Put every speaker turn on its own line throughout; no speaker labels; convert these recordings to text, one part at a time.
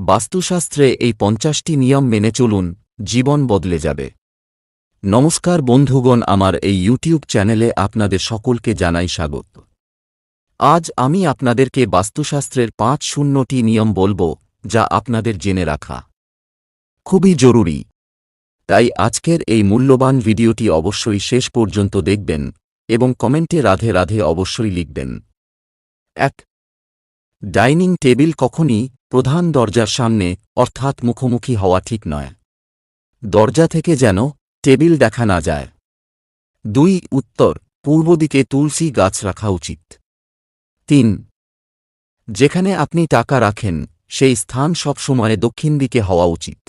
বাস্তুশাস্ত্রে এই পঞ্চাশটি নিয়ম মেনে চলুন, জীবন বদলে যাবে। নমস্কার বন্ধুগণ, আমার এই ইউটিউব চ্যানেলে আপনাদের সকলকে জানাই স্বাগত। আজ আমি আপনাদেরকে বাস্তুশাস্ত্রের পাঁচ শূন্যটি নিয়ম বলব, যা আপনাদের জেনে রাখা। খুবই জরুরি। তাই আজকের এই মূল্যবান ভিডিওটি অবশ্যই শেষ পর্যন্ত দেখবেন এবং কমেন্টে রাধে রাধে অবশ্যই লিখবেন। এক ডাইনিং টেবিল কখনই প্রধান দরজার সামনে অর্থাৎ মুখোমুখি হওয়া ঠিক নয়। দরজা থেকে যেন টেবিল দেখা না যায়। দুই উত্তর, পূর্ব দিকে তুলসী গাছ রাখা উচিত। তিন, যেখানে আপনি টাকা রাখেন, সেই স্থান সবসময় দক্ষিণ দিকে হওয়া উচিত।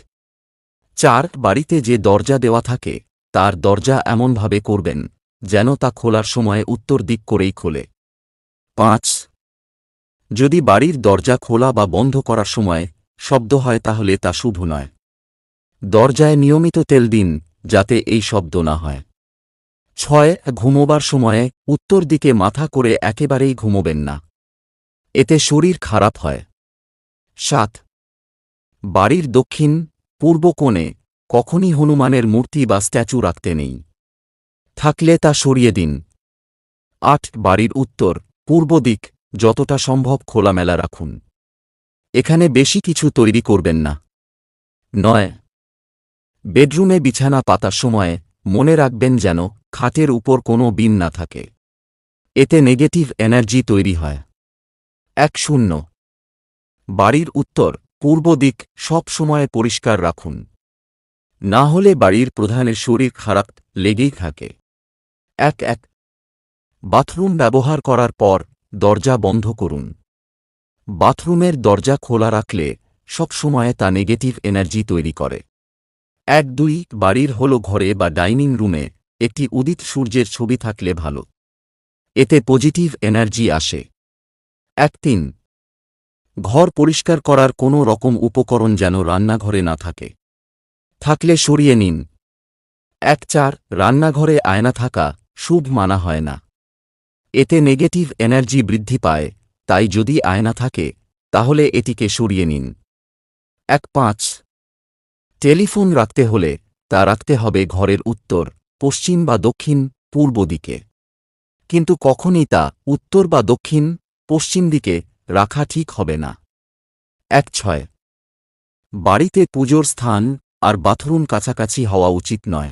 চার, বাড়িতে যে দরজা দেওয়া থাকে, তার দরজা এমনভাবে করবেন, যেন তা খোলার সময় উত্তর দিক করেই খোলে। পাঁচ যদি বাড়ির দরজা খোলা বা বন্ধ করার সময় শব্দ হয় তাহলে তা শুভ নয়। দরজায় নিয়মিত তেল দিন, যাতে এই শব্দ না হয়। ছয়, ঘুমোবার সময়ে উত্তর দিকে মাথা করে একেবারেই ঘুমোবেন না। এতে শরীর খারাপ হয়। সাত, বাড়ির দক্ষিণ, পূর্ব কোণে কখনই হনুমানের মূর্তি বা স্ট্যাচু রাখতে নেই। থাকলে তা সরিয়ে দিন। আট, বাড়ির উত্তর, পূর্ব দিক যতটা সম্ভব খোলামেলা রাখুন। এখানে বেশি কিছু তৈরি করবেন না। নয়। বেডরুমে বিছানা পাতার সময় মনে রাখবেন যেন খাটের উপর কোনো বিন না থাকে। এতে নেগেটিভ এনার্জি তৈরি হয়। এক শূন্য। বাড়ির উত্তর, পূর্ব দিক সব সময় পরিষ্কার রাখুন। না হলে বাড়ির প্রধানের শরীর খারাপ লেগেই থাকে। এক এক। বাথরুম ব্যবহার করার পর দরজা বন্ধ করুন। বাথরুমের দরজা খোলা রাখলে সবসময় তা নেগেটিভ এনার্জি তৈরি করে। এক, দুই, বাড়ির হল ঘরে বা ডাইনিং রুমে একটি উদিত সূর্যের ছবি থাকলে ভালো। এতে পজিটিভ এনার্জি আসে। এক, তিন, ঘর পরিষ্কার করার কোনো রকম উপকরণ যেন রান্নাঘরে না থাকে। থাকলে সরিয়ে নিন। এক, চার, রান্নাঘরে আয়না থাকা শুভ মানা হয় না। এতে নেগেটিভ এনার্জি বৃদ্ধি পায়, তাই যদি আয়না থাকে, তাহলে এটিকে সরিয়ে নিন। এক পাঁচ। টেলিফোন রাখতে হলে তা রাখতে হবে ঘরের উত্তর, পশ্চিম বা দক্ষিণ, পূর্ব দিকে। কিন্তু কখনই তা উত্তর বা দক্ষিণ, পশ্চিম দিকে রাখা ঠিক হবে না। এক ছয়। বাড়িতে পুজোর স্থান আর বাথরুম কাছাকাছি হওয়া উচিত নয়।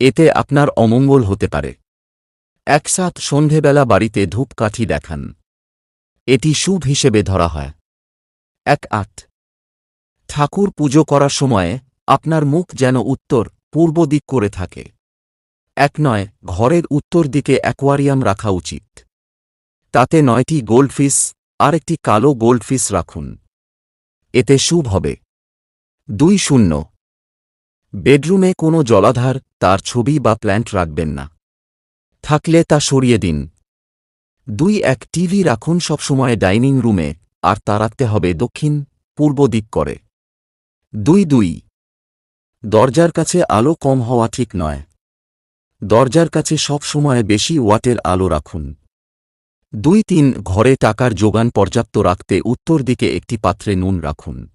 এতে আপনার অমঙ্গল হতে পারে। একসাথ সন্ধেবেলা বাড়িতে ধূপকাঠি দেখান। এটি শুভ হিসেবে ধরা হয়। এক আট। ঠাকুর পুজো করার সময়ে আপনার মুখ যেন উত্তর, পূর্ব দিক করে থাকে। এক নয়, ঘরের উত্তর দিকে অ্যাকোয়ারিয়াম রাখা উচিত। তাতে নয়টি গোল্ডফিস আর একটি কালো গোল্ডফিস রাখুন। এতে শুভ হবে। দুই শূন্য। বেডরুমে কোনো জলাধার, তার ছবি বা প্ল্যান্ট রাখবেন না। থাকলে তা সরিয়ে দিন। দুই, এক, টিভি রাখুন সবসময় ডাইনিং রুমে, আর তা রাখতে হবে দক্ষিণ, পূর্ব দিক করে। দুই দুই, দরজার কাছে আলো কম হওয়া ঠিক নয়। দরজার কাছে সব সময় বেশি ওয়াটের আলো রাখুন। দুই, তিন, ঘরে টাকার যোগান পর্যাপ্ত রাখতে উত্তর দিকে একটি পাত্রে নুন রাখুন।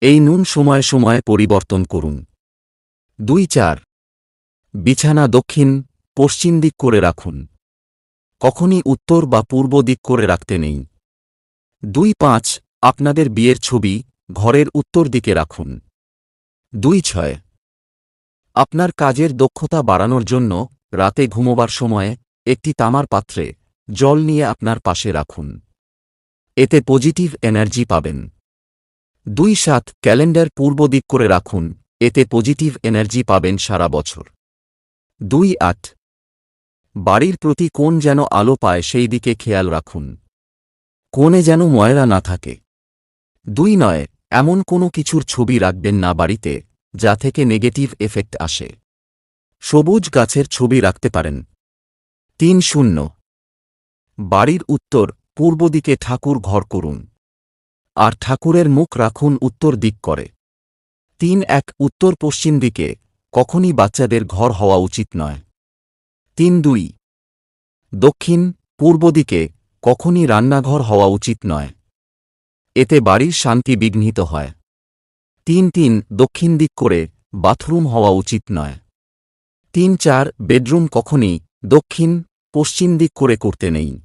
এই নুন সময় সময় পরিবর্তন করুন। দুই, চার, বিছানা দক্ষিণ পশ্চিম দিক করে রাখুন। কখনই উত্তর বা পূর্ব দিক করে রাখতে নেই। দুই পাঁচ, আপনাদের বিয়ের ছবি ঘরের উত্তর দিকে রাখুন। দুই ছয়, আপনার কাজের দক্ষতা বাড়ানোর জন্য রাতে ঘুমোবার সময়ে একটি তামার পাত্রে জল নিয়ে আপনার পাশে রাখুন। এতে পজিটিভ এনার্জি পাবেন। দুই সাত, ক্যালেন্ডার পূর্ব দিক করে রাখুন। এতে পজিটিভ এনার্জি পাবেন সারা বছর। দুই আট বাড়ির প্রতি কোন যেন আলো পায় সেই দিকে খেয়াল রাখুন। কোণে যেন ময়লা না থাকে। দুই নয়, এমন কোনো কিছুর ছবি রাখবেন না বাড়িতে, যা থেকে নেগেটিভ এফেক্ট আসে। সবুজ গাছের ছবি রাখতে পারেন। তিন শূন্য। বাড়ির উত্তর, পূর্ব দিকে ঠাকুর ঘর করুন। আর ঠাকুরের মুখ রাখুন উত্তর দিক করে। তিন এক, উত্তর পশ্চিম দিকে, কখনই বাচ্চাদের ঘর হওয়া উচিত নয়। তিন দুই। দক্ষিণ, পূর্ব দিকে কখনই রান্নাঘর হওয়া উচিত নয়। এতে বাড়ির শান্তি বিঘ্নিত হয়। তিন তিন, দক্ষিণ দিক করে বাথরুম হওয়া উচিত নয়। তিন চার, বেডরুম কখনই দক্ষিণ, পশ্চিম দিক করে করতে নেই।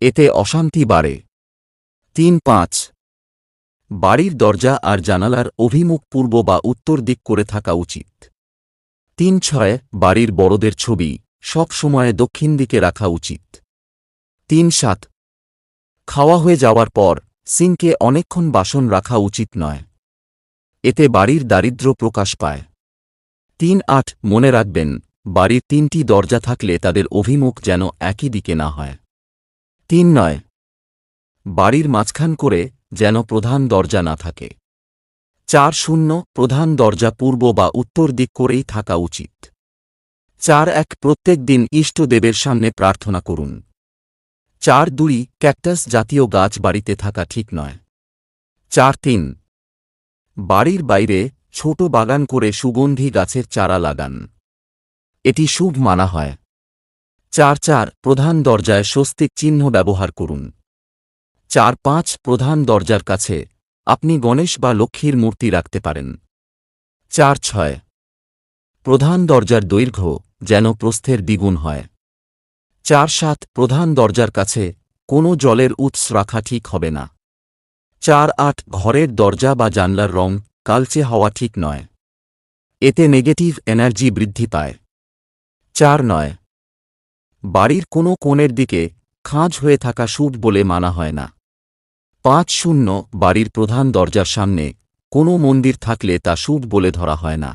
এতে অশান্তি বাড়ে। তিন পাঁচ। বাড়ির দরজা আর জানালার অভিমুখ পূর্ব বা উত্তর দিক করে থাকা উচিত। তিন ছয়, বাড়ির বড়দের ছবি সব সময় দক্ষিণ দিকে রাখা উচিত। তিন সাত। খাওয়া হয়ে যাওয়ার পর সিঙ্কে অনেকক্ষণ বাসন রাখা উচিত নয়। এতে বাড়ির দারিদ্র্য প্রকাশ পায়। তিন আট, মনে রাখবেন, বাড়ির তিনটি দরজা থাকলে তাদের অভিমুখ যেন একই দিকে না হয়। তিন নয়। বাড়ির মাঝখান করে যেন প্রধান দরজা না থাকে। চার শূন্য, প্রধান দরজা পূর্ব বা উত্তর দিক করেই থাকা উচিত। চার এক প্রত্যেক দিন ইষ্টদেবের সামনে প্রার্থনা করুন। চার দুই ক্যাকটাস জাতীয় গাছ বাড়িতে থাকা ঠিক নয়। চার তিন বাড়ির বাইরে ছোট বাগান করে সুগন্ধি গাছের চারা লাগান। এটি শুভ মানা হয়। চার চার প্রধান দরজায় স্বস্তিক চিহ্ন ব্যবহার করুন। চার পাঁচ প্রধান দরজার কাছে আপনি গণেশ বা লক্ষ্মীর মূর্তি রাখতে পারেন। চার ছয় প্রধান দরজার দৈর্ঘ্য যেন প্রস্থের দ্বিগুণ হয়। চার সাত প্রধান দরজার কাছে কোনো জলের উৎস রাখা ঠিক হবে না। চার আট ঘরের দরজা বা জানলার রং কালচে হওয়া ঠিক নয়। এতে নেগেটিভ এনার্জি বৃদ্ধি পায়। চার নয়, বাড়ির কোনো কোণের দিকে খাঁজ হয়ে থাকা শুভ বলে মানা হয় না। পাঁচ শূন্য বাড়ির প্রধান দরজার সামনে কোনো মন্দির থাকলে তা শুভ বলে ধরা হয় না।